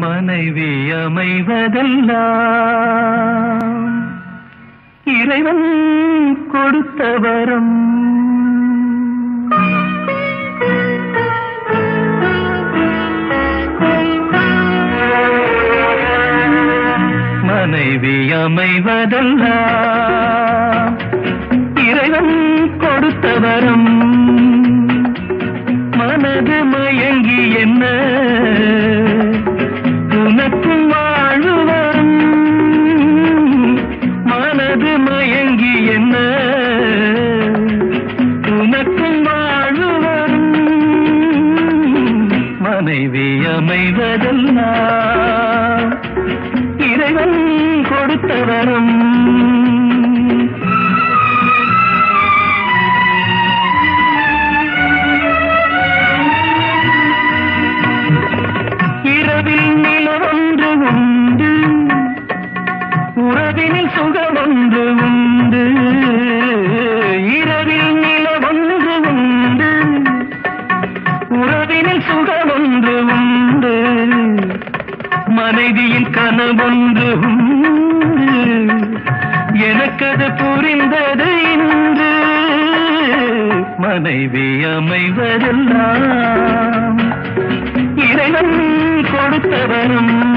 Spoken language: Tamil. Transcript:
மனைவி அமைவதெல்லாம் இறைவன் கொடுத்த வரம் மனைவி அமைவதெல்லாம் இறைவன் கொடுத்த வரம் மனது மயங்கி என்ன? உனக்கும் வாழ்வு மனைவி அமைவதெல்லாம் இறைவன் கொடுத்த வரம் மனதினில் சுகம் ஒன்று உண்டு. இரவில் நிலவொன்று உண்டு. உறவினில் சுகம் ஒன்று உண்டு. மனைவியின் கனவொன்று உண்டு. எனக்கது புரிந்தது இன்று. மனைவி அமைவதெல்லாம் இறைவன் கொடுத்தவனும்